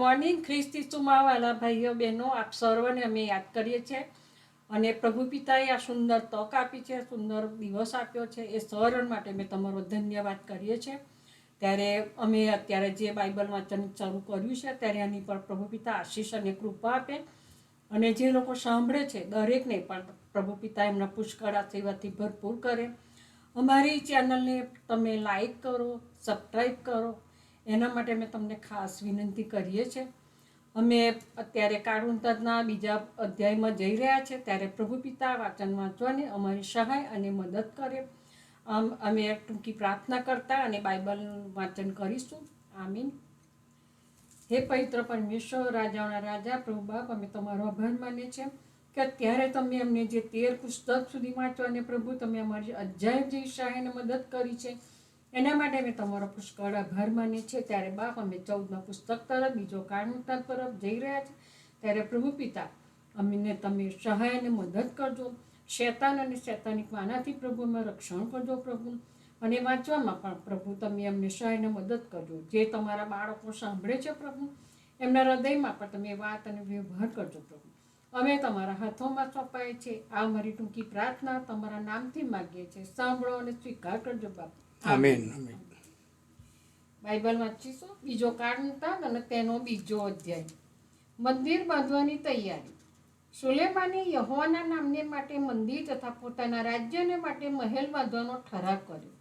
Morning. ખ્રિસ્તી સુમાવાલા ભાઈઓ, બહેનો, આપ સર્વને અમે યાદ કરીએ છીએ. અને પ્રભુ પિતાએ આ સુંદર તક આપી છે, સુંદર દિવસ આપ્યો છે. એ સર્વ માટે અમે તમારો ધન્યવાદ કરીએ છીએ. ત્યારે અમે અત્યારે જે બાઇબલ વાંચન શરૂ કર્યું છે, ત્યારે એની પર પ્રભુ પિતા આશીષ અને કૃપા આપે. અને જે લોકો સાંભળે છે, દરેકને પણ પ્રભુ પિતા એમના પુષ્કળ આશીર્વાદથી ભરપૂર કરે. અમારી ચેનલને તમે લાઈક કરો સબસ્ક્રાઈબ કરો. એના માટે અમે તમને ખાસ વિનંતી કરીએ છીએ. અમે અત્યારે કાળુંતરના બીજા અધ્યાયમાં જઈ રહ્યા છે. ત્યારે પ્રભુ પિતા વાંચન વાંચવાની અમારી સહાય અને મદદ કરે. આમ અમે ટૂંકી પ્રાર્થના કરતા અને બાઇબલ વાંચન કરીશું. આમીન. હે પવિત્ર પરમેશ્વર, રાજાઓના રાજા, પ્રભુ બાપ, અમે તમારો આભાર માનીએ છીએ કે અત્યારે તમે અમને જે તેર પુસ્તક સુધી વાંચવાને પ્રભુ તમે અમારી અધ્યાય જેવી સહાયને મદદ કરી છે. એના માટે મેં તમારો પુષ્કળ આભાર માનીએ છીએ ત્યારે બાપ અમે ચૌદમા પુસ્તક તરફ, બીજો કારણતા તરફ જઈ રહ્યા છે. ત્યારે પ્રભુ પિતા, અમને તમે સહાય અને મદદ કરજો. શેતાન અને શેતાનિક માનાથી પ્રભુમાં રક્ષણ કરજો પ્રભુ. અને વાંચવામાં પણ પ્રભુ તમે અમને સહાયને મદદ કરજો. જે તમારા બાળકો સાંભળે છે પ્રભુ, એમના હૃદયમાં પણ તમે વાત અને વ્યવહાર કરજો પ્રભુ. અમે તમારા હાથોમાં સોંપાય છે. આ અમારી ટૂંકી પ્રાર્થના તમારા નામથી માગીએ છીએ. સાંભળો અને સ્વીકાર કરજો બાપ. આમેન. બાઇબલ વાંચીશું? બીજો કાળતાગ અને તેનો બીજો અધ્યાય. મંદિર બાંધવાની તૈયારી. સુલેમાને યહોવાના નામને માટે મંદિર તથા પોતાના રાજ્યને માટે મહેલ બાંધવાનો ઠરાવ કર્યો.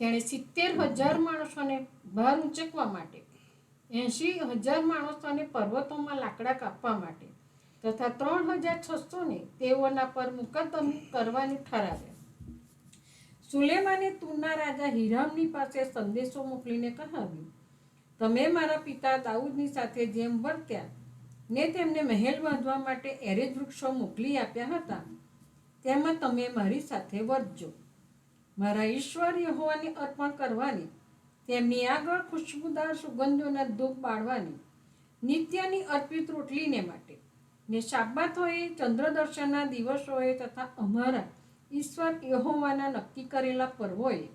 તેણે સિત્તેર હજાર માણસોને ભાર ઉંચકવા માટે, એંશી હજાર માણસોને પર્વતોમાં લાકડા કાપવા માટે તથા ત્રણ હજાર છસોને તેઓના પર મુકદ્દમ કરવાની ઠરાવ્યા. સુલેમાને તુરના રાજા હિરામની પાસે સંદેશો મોકલીને કહાવ્યું, તમે મારા પિતા દાઉદની સાથે જેમ વર્ત્યા, ને તેમને મહેલ બાંધવા માટે એરેજ વૃક્ષો મોકલી આપ્યા હતા, તેમાં તમે મારી સાથે વર્તજો મારા ઈશ્વર યહોવાને અર્પણ કરવાની, તેમની આગળ ખુશ્બુદાર સુગંધોના ધૂપ પાડવાની, નિત્યની અર્પિત રોટલીને માટે. ને શાબાતોએ ચંદ્રદર્શનના દિવસોએ તથા અમારા ઈશ્વર યહોવાના નક્કી કરેલા પર્વોએ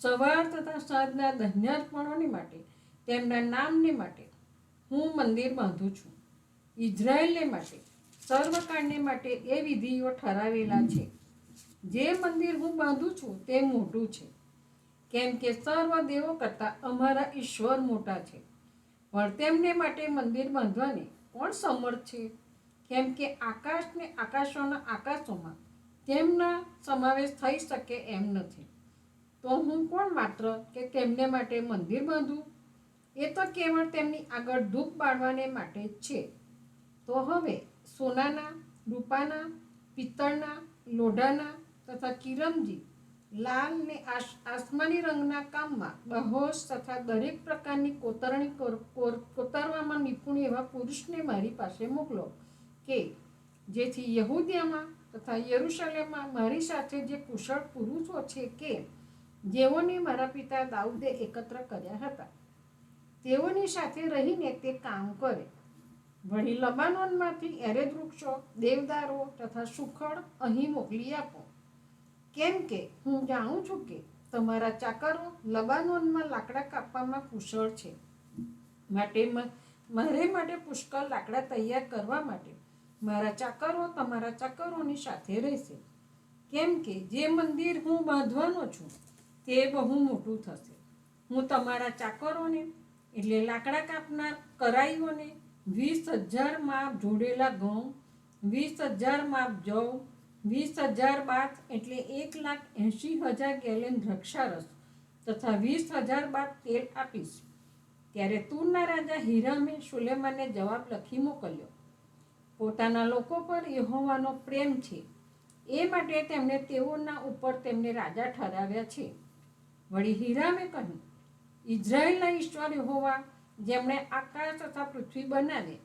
સવાર તથા સાંજના ધન્યાર્પણોને માટે, તેમના નામને માટે હું મંદિર બાંધું છું. ઇઝરાયલને માટે, સર્વકાળને માટે એ વિધિઓ ઠરાવેલા છે. જે મંદિર હું બાંધું છું તે મોટું છે. કેમ કે સર્વ દેવો કરતાં અમારા ઈશ્વર મોટા છે. પણ તેમને માટે મંદિર બાંધવાને કોણ સમર્થ છે? કેમ કે આકાશને આકાશોના આકાશોમાં તેમના સમાવેશ થઈ શકે એમ નથી. તો હું કોણ માત્ર કે તેમને માટે મંદિર બાંધું? એ તો કેવળ તેમની આગળ ધૂપ બાળવાને માટે છે. તો હવે સોનાના, રૂપાના, પિત્તળના, લોઢાના તથા કિરમજી લાલ ને આસ- આસમાની રંગના કામમાં બહોશ તથા દરેક પ્રકારની કોતરણી કોતરવામાં નિપુણ એવા પુરુષને મારી પાસે મોકલો કે જેથી યહૂદિયામાં તથા યરુશલેમમાં મારી સાથે જે કુશળ પુરુષો છે કે, જેઓને મારા પિતા દાઉદે એકત્ર કર્યા હતા, તેઓની સાથે રહીને તે કામ કરે. વળી લબાનોનમાંથી એરેદ વૃક્ષો, દેવદારો તથા સુખડ અહીં મોકલી આપો. કેમ કે હું જાણું છું કે તમારા ચાકરો લબાનોનમાં લાકડા કાપવામાં કુશળ છે. માટે મારે માટે પુષ્કળ લાકડા તૈયાર કરવા માટે મારા ચાકરો તમારા ચાકરોની સાથે રહેશે. કેમ કે જે મંદિર હું બાંધવાનો છું, તે બહુ મોટું થશે. હું તમારા ચાકરોને, એટલે લાકડા કાપનાર કરાઈઓને, વીસ હજાર માપ જોડેલા ઘઉં, વીસ હજાર માપ જવ, વીસ હજાર બાથ, એટલે એક લાખ એંશી હજાર ગેલેન દ્રાક્ષારસ તથા વીસ હજાર બાદ તેલ આપીશ. ત્યારે તુરના રાજા હીરામે સુલેમાને જવાબ લખી મોકલ્યો પોતાના લોકો પર યહોવાનો પ્રેમ છે. એ માટે તેમણે તેઓના ઉપર તેમને રાજા ઠરાવ્યા છે. વળી હીરામે કહ્યું ઇઝરાયલના ઈશ્વર યહોવા, જેમણે આકાશ તથા પૃથ્વી બનાવે,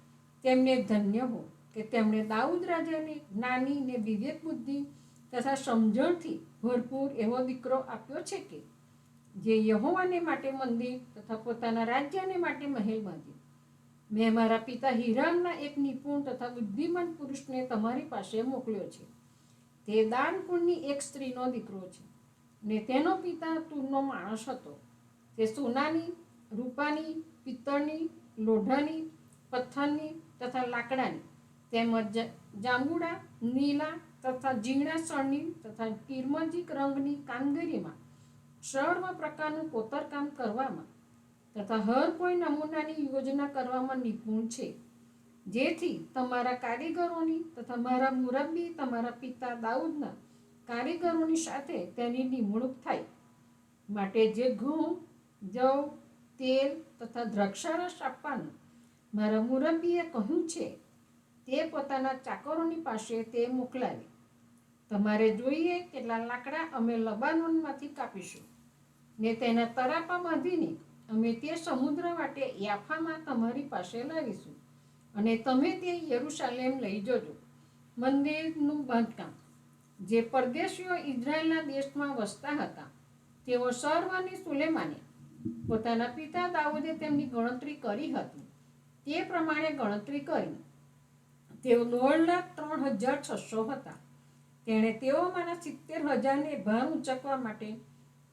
તેમને ધન્ય હો કે તેમણે દાઉદ રાજાને જ્ઞાની ને વિવેક બુદ્ધિ તથા સમજણથી ભરપૂર એવો દીકરો આપ્યો છે કે, જે યહોવાને માટે મંદિર તથા પોતાના રાજ્યને માટે મહેલ બાંધ્યો મેં મારા પિતા હિરામના એક નિપુણ તથા બુદ્ધિમાન પુરુષને તમારી પાસે મોકલ્યો છે. તે દાનકુળની એક સ્ત્રીનો દીકરો છે. ને તેનો પિતા તુરનો માણસ હતો. તે સોનાની, રૂપાની, પિત્તળની, લોઢાની, પથ્થરની તથા લાકડાની તેમજ જાંબુડા, નીલા તથા ઝીણા સળની તથા કિરમજીક રંગની કામગીરીમાં સર્વ પ્રકારનું કોતરકામ કરવામાં તથા હર કોઈ નમૂનાની યોજના કરવામાં નિપુણ છે. જેથી તમારા કારીગરોની તથા મારા મુરબ્બી, તમારા પિતા દાઉદના કારીગરોની સાથે તેની નિમણૂક થાય. માટે જે ઘઉં, જવ, તેલ તથા દ્રાક્ષારસ આપવાનું મારા મુરબ્બીએ કહ્યું છે, તે પોતાના ચાકરોની પાસે તે મોકલાવે. તમારે જોઈએ કેટલા લાકડા અમે લબાનોનમાંથી કાપીશું. ને તેના તરાપા બાંધીને અમે તે સમુદ્ર વાટે યાફામાં તમારી પાસે લાવીશું. અને તમે તે યરુશાલેમ લઈ જજો. મંદિરનું બાંધકામ, જે પરદેશીઓ ઇઝરાયલના દેશમાં વસતા હતા, તેઓ સર્વની સુલેમાને, પોતાના પિતા દાઉદે તેમની ગણતરી કરી હતી. તે પ્રમાણે ગણતરી કરી. તેઓ દોઢ લાખ ત્રણ હજાર છસો હતા. તેણે તેઓમાંના સિત્તેર હજારને ભાર ઉંચકવા માટે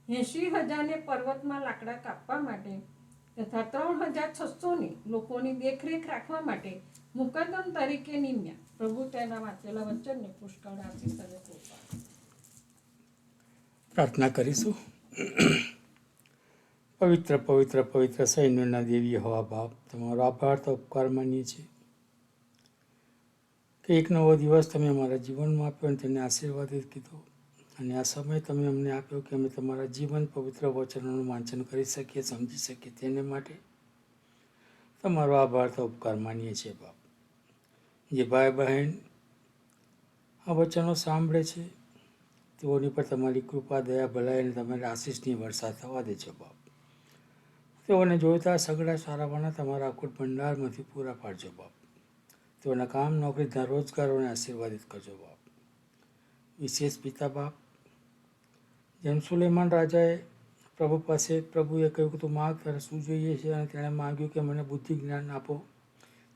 એંશી હજારને પર્વતમાં લાકડા કાપવા માટે તથા ત્રણ હજાર છસોને લોકોની દેખરેખ રાખવા માટે મુકદ્દમ તરીકે નિમ્યા. પ્રભુ તેના વાંચેલા વચનને પુષ્કળ આશીષ અને પ્રાર્થના કરીશું. પવિત્ર પવિત્ર પવિત્ર સૈન્યના દેવી હવા બાપ, તમારો આભાર તો ઉપકાર માનીએ છીએ. કે એક નવો દિવસ તમે અમારા જીવનમાં આપ્યો અને તેને આશીર્વાદિત કીધો. અને આ સમય તમે અમને આપ્યો કે અમે તમારા જીવન પવિત્ર વચનોનું વાંચન કરી શકીએ, સમજી શકીએ તેને માટે તમારો આભાર તો ઉપકાર માનીએ છીએ, બાપ. જે ભાઈ બહેન આ વચનો સાંભળે છે, તેઓની પર તમારી કૃપા, દયા, ભલાઈ અને તમારી આશીષની વરસાદ થવા દેજો બાપ. તેઓને જોઈતા સગડા સારાવાના તમારા અકુટ ભંડારમાંથી પૂરા પાડજો, બાપ. તેઓના કામ નોકરીના રોજગારોને આશીર્વાદિત કરજો, બાપ. વિશેષ પિતા, બાપ જેમ સુલેમાન રાજાએ પ્રભુ પાસે પ્રભુએ કહ્યું કે તું માગ તારે શું જોઈએ છે અને તેણે માગ્યું કે મને બુદ્ધિ જ્ઞાન આપો.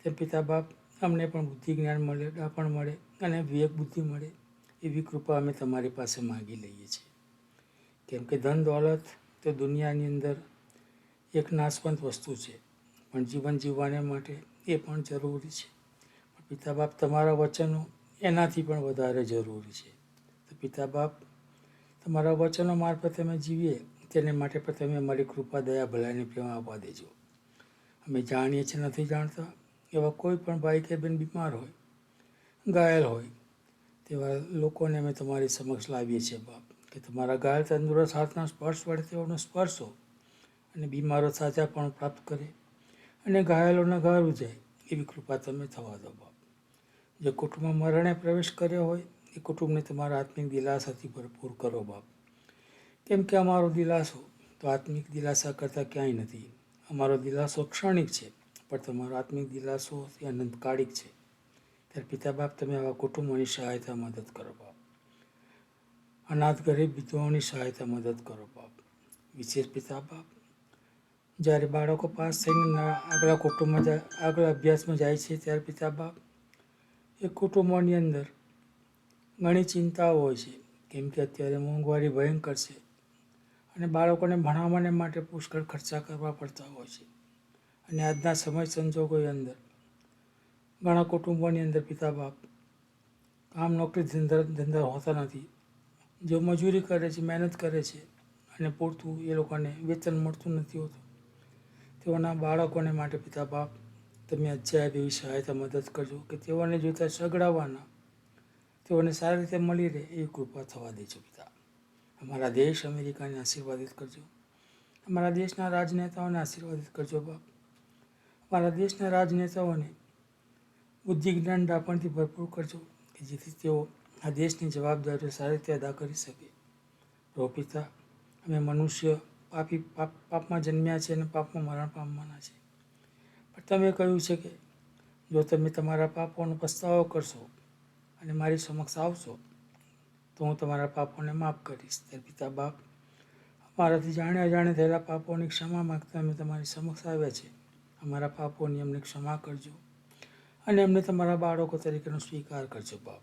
તેમ પિતા બાપ, અમને પણ બુદ્ધિ જ્ઞાન મળે પણ મળે અને વિવેક બુદ્ધિ મળે એવી કૃપા અમે તમારી પાસે માગી લઈએ છીએ. કેમ કે ધન દોલત તો દુનિયાની અંદર એક નાશવંત વસ્તુ છે, પણ જીવન જીવવાને માટે એ પણ જરૂરી છે. પિતા બાપ, તમારા વચનો એનાથી પણ વધારે જરૂરી છે. તો પિતા બાપ તમારા વચનો મારફતે અમે જીવીએ, તેને માટે પણ તમે અમારી કૃપા, દયા, ભલાઈની પ્રેમ આપવા દેજો. અમે જાણીએ છીએ, નથી જાણતા એવા કોઈ પણ ભાઈ કે બેન બીમાર હોય, ઘાયલ હોય, તેવા લોકોને અમે તમારી સમક્ષ લાવીએ છીએ બાપ. કે તમારા ઘાયલ, તંદુરસ્ત હાથના સ્પર્શ વડે તેઓનો સ્પર્શો અને બીમારો સાજા પણ પ્રાપ્ત કરે અને ઘાયલોના ઘારું જાય એવી કૃપા તમે થવા દો બાપ. જે કુટુંબમાં મરણે પ્રવેશ કર્યો હોય એ કુટુંબને તમારા આત્મિક દિલાસાથી ભરપૂર કરો બાપ. કેમ કે અમારો દિલાસો, તો આત્મિક દિલાસા કરતાં ક્યાંય નથી. અમારો દિલાસો ક્ષણિક છે, પણ તમારો આત્મિક દિલાસો એ અનંતકાળિક છે. ત્યારે પિતા બાપ, તમે આવા કુટુંબોની સહાયતા મદદ કરો બાપ. અનાથ ગરીબ વિધવાઓની સહાયતા મદદ કરો બાપ. વિશેષ પિતા બાપ, જ્યારે બાળકો પાસ થઈને આગલા કુટુંબમાં આગળ અભ્યાસમાં જાય છે, ત્યારે પિતા બાપ એ કુટુંબોની અંદર ઘણી ચિંતાઓ હોય છે. કેમ કે અત્યારે મોંઘવારી ભયંકર છે અને બાળકોને ભણાવવાને માટે પુષ્કળ ખર્ચા કરવા પડતા હોય છે. અને આજના સમય સંજોગોની અંદર ઘણા કુટુંબોની અંદર પિતા બાપ કામ નોકરી ધંધા ધંધા હોતા નથી. જો મજૂરી કરે છે, મહેનત કરે છે અને પૂરતું એ લોકોને વેતન મળતું નથી હોતું, તેઓના બાળકોને માટે પિતા બાપ, તમે અધ્યાય એવી સહાયતા મદદ કરજો કે તેઓને જોતા સગડાવવાના તેઓને સારી રીતે મળી રહે એવી કૃપા થવા દેજો પિતા. અમારા દેશ અમેરિકાને આશીર્વાદિત કરજો. અમારા દેશના રાજનેતાઓને આશીર્વાદિત કરજો બાપ. અમારા દેશના રાજનેતાઓને બુદ્ધિ જ્ઞાન ડાપણથી ભરપૂર કરજો કે જેથી તેઓ આ દેશની જવાબદારીઓ સારી રીતે અદા કરી શકે. પ્રભુ પિતા, અમે મનુષ્ય પાપી પાપ, પાપમાં જન્મ્યા છે અને પાપમાં મરણ પામવાના છે. પણ તમે કહ્યું છે કે જો તમે તમારા પાપોનો પસ્તાવો કરશો અને મારી સમક્ષ આવશો, તો હું તમારા પાપોને માફ કરીશ. તે પિતા બાપ અમારાથી જાણે અજાણે થયેલા પાપોની ક્ષમા માગતા અમે તમારી સમક્ષ આવ્યા છે. અમારા પાપોની અમને ક્ષમા કરજો અને અમને તમારા બાળકો તરીકેનો સ્વીકાર કરજો બાપ.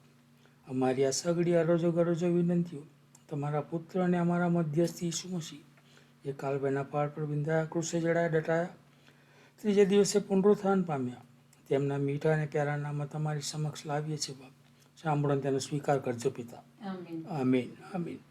અમારી આ સગડી અરોજો ગરોજો વિનંતીઓ તમારા પુત્ર અને અમારા મધ્યસ્થી ઈસુ મસીહ, એ કાલભાઈના પહાડ પર બિંદાયા કૃષે જડાયા ડટાયા, ત્રીજે દિવસે પુનરુત્થાન પામ્યા. તેમના મીઠા અને પ્યારા નામમાં તમારી સમક્ષ લાવીએ છીએ બાપ. સાંભળો અને તેનો સ્વીકાર કરજો પિતા આમીન આમીન આમીન